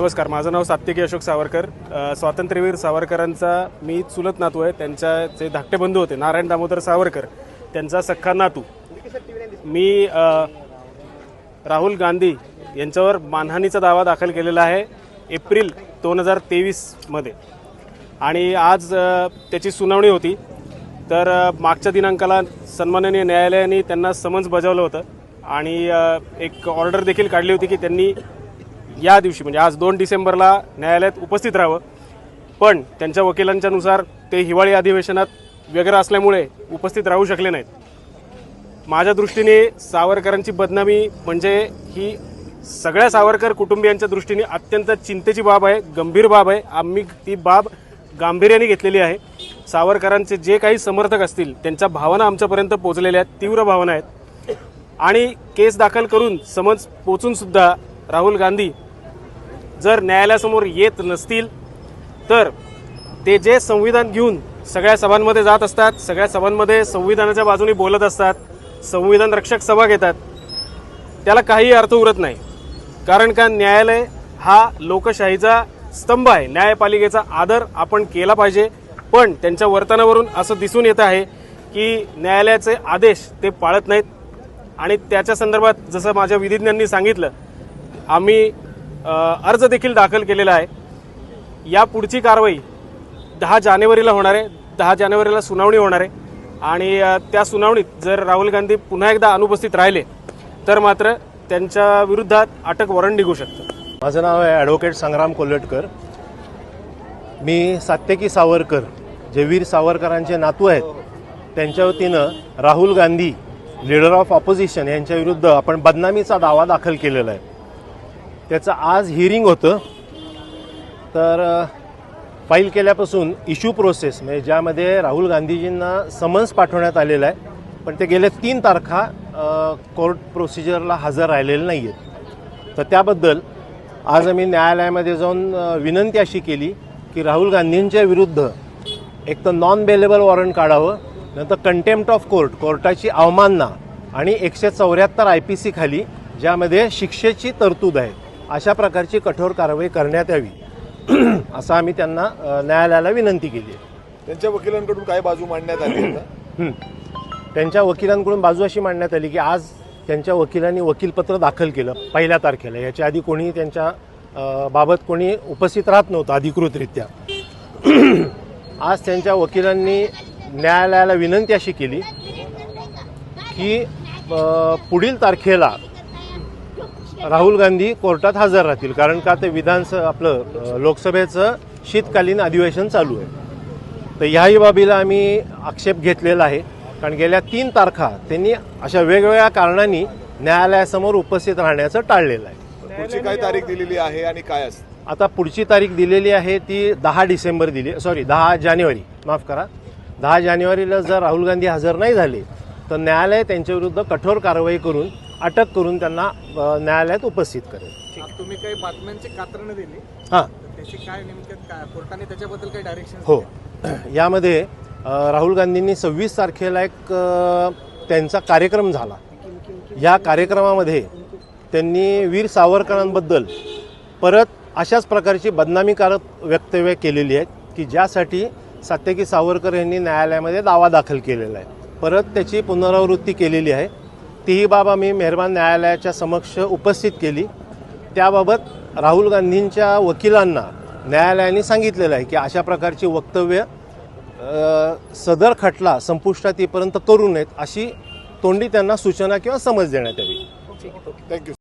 नमस्कार माझं नाव सात्विकी अशोक सावरकर. स्वातंत्र्यवीर सावरकरांचा मी चुलत नातू आहे. त्यांच्या जे धाकटे बंधू होते नारायण दामोदर सावरकर त्यांचा सख्खा नातू. मी राहुल गांधी यांच्यावर मानहानीचा दावा दाखल केलेला आहे एप्रिल दोन हजार तेवीसमध्ये आणि आज त्याची सुनावणी होती. तर मागच्या दिनांकाला सन्माननीय न्यायालयाने त्यांना समन्स बजावलं होतं. आणि एक ऑर्डर देखील काढली होती की त्यांनी या दिवशी म्हणजे आज दोन डिसेंबरला न्यायालयात उपस्थित राहावं. पण त्यांच्या वकिलांच्या नुसार ते हिवाळी अधिवेशनात व्यग्र असल्यामुळे उपस्थित राहू शकले नाहीत. माझ्या दृष्टीने सावरकरांची बदनामी म्हणजे ही सगळ्या सावरकर कुटुंबियांच्या दृष्टीने अत्यंत चिंतेची बाब आहे गंभीर बाब आहे. आम्ही ती बाब गांभीर्याने घेतलेली आहे. सावरकरांचे जे काही समर्थक असतील त्यांच्या भावना आमच्यापर्यंत पोचलेल्या आहेत तीव्र भावना आहेत. आणि केस दाखल करून समज पोचूनसुद्धा राहुल गांधी जर न्यायालयासमोर येत नसतील तर ते जे संविधान घेऊन सगळ्या सभांमध्ये जात असतात सगळ्या सभांमध्ये संविधानाच्या बाजूने बोलत असतात संविधान रक्षक सभा घेतात त्याला काही अर्थ उरत नाही. कारण का न्यायालय हा लोकशाहीचा स्तंभ आहे. न्यायपालिकेचा आदर आपण केला पाहिजे. पण त्यांच्या वर्तनावरून असं दिसून येत आहे की न्यायालयाचे आदेश ते पाळत नाहीत. आणि त्याच्या संदर्भात जसं माझ्या विधिज्ञांनी सांगितलं आम्ही अर्ज देखील दाखल केलेला आहे. या पुढची कारवाई दहा जानेवारीला होणार आहे. दहा जानेवारीला सुनावणी होणार आहे. आणि त्या सुनावणीत जर राहुल गांधी पुन्हा एकदा अनुपस्थित राहिले तर मात्र त्यांच्या विरुद्धात अटक वॉरंट निघू शकतं. माझं नाव आहे ॲडव्होकेट संग्राम कोल्हटकर. मी सात्यकी सावरकर जे वीर सावरकरांचे नातू आहेत त्यांच्या वतीनं Rahul Gandhi leader of opposition यांच्या विरुद्ध आपण बदनामीचा दावा दाखल केलेला आहे. त्याचं आज हिअरिंग होतं. तर फाईल केल्यापासून इश्यू प्रोसेस म्हणजे ज्यामध्ये राहुल गांधीजींना समन्स पाठवण्यात आलेलं आहे पण ते गेले तीन तारखा कोर्ट प्रोसिजरला हजर राहिलेले नाही आहेत तर त्याबद्दल आज आम्ही न्यायालयामध्ये जाऊन विनंती अशी केली की राहुल गांधींच्या विरुद्ध एक तर नॉन बेलेबल वॉरंट काढावं नंतर कंटेम्प्ट ऑफ कोर्ट कोर्टाची अवमानना आणि एकशे चौऱ्याहत्तर आय पी सी खाली ज्यामध्ये शिक्षेची तरतूद आहे. अशा प्रकारची कठोर कारवाई करण्यात यावी. असं आम्ही त्यांना न्यायालयाला विनंती केली आहे. त्यांच्या वकिलांकडून काय बाजू मांडण्यात आली. त्यांच्या वकिलांकडून बाजू अशी मांडण्यात आली की आज त्यांच्या वकिलांनी वकीलपत्र दाखल केलं पहिल्या तारखेला. याच्या आधी कोणी त्यांच्या बाबत कोणी उपस्थित राहत नव्हतं अधिकृतरित्या. आज त्यांच्या वकिलांनी न्यायालयाला विनंती अशी केली की पुढील तारखेला राहुल गांधी कोर्टात हजर राहतील कारण का ते विधानस आपलं लोकसभेचं शीतकालीन अधिवेशन चालू आहे. तर ह्याही बाबीला आम्ही आक्षेप घेतलेला आहे कारण गेल्या तीन तारखा त्यांनी अशा वेगवेगळ्या कारणांनी न्यायालयासमोर उपस्थित राहण्याचं टाळलेलं आहे. पुढची काय तारीख दिलेली आहे आणि काय असते? आता पुढची तारीख दिलेली आहे ती दहा डिसेंबर दिली सॉरी दहा जानेवारी माफ करा. दहा जानेवारीला जर राहुल गांधी हजर नाही झाले तर न्यायालय त्यांच्याविरुद्ध कठोर कारवाई करून अटक करून त्यांना न्यायालयात उपस्थित करेल. तुम्ही काही बातम्यांची कात्रणं दिली. हां. त्याची काय नेमकं काय कोर्टाने त्याच्याबद्दल काही डायरेक्शन हो. यामध्ये राहुल गांधींनी सव्वीस तारखेला एक त्यांचा कार्यक्रम झाला. या कार्यक्रमामध्ये त्यांनी वीर सावरकरांबद्दल परत अशाच प्रकारची बदनामीकारक वक्तव्य केलेली आहेत की ज्यासाठी सात्यकी सावरकर यांनी न्यायालयामध्ये दावा दाखल केलेला आहे. परत त्याची पुनरावृत्ती केलेली आहे. तीही बाब आम्ही मेहरबान न्यायालयाच्या समक्ष उपस्थित केली. त्याबाबत राहुल गांधींच्या वकिलांना न्यायालयाने सांगितलेलं आहे की अशा प्रकारची वक्तव्य सदर खटला संपुष्टात येईपर्यंत करू नयेत अशी तोंडी त्यांना सूचना किंवा समज देण्यात यावी. थँक्यू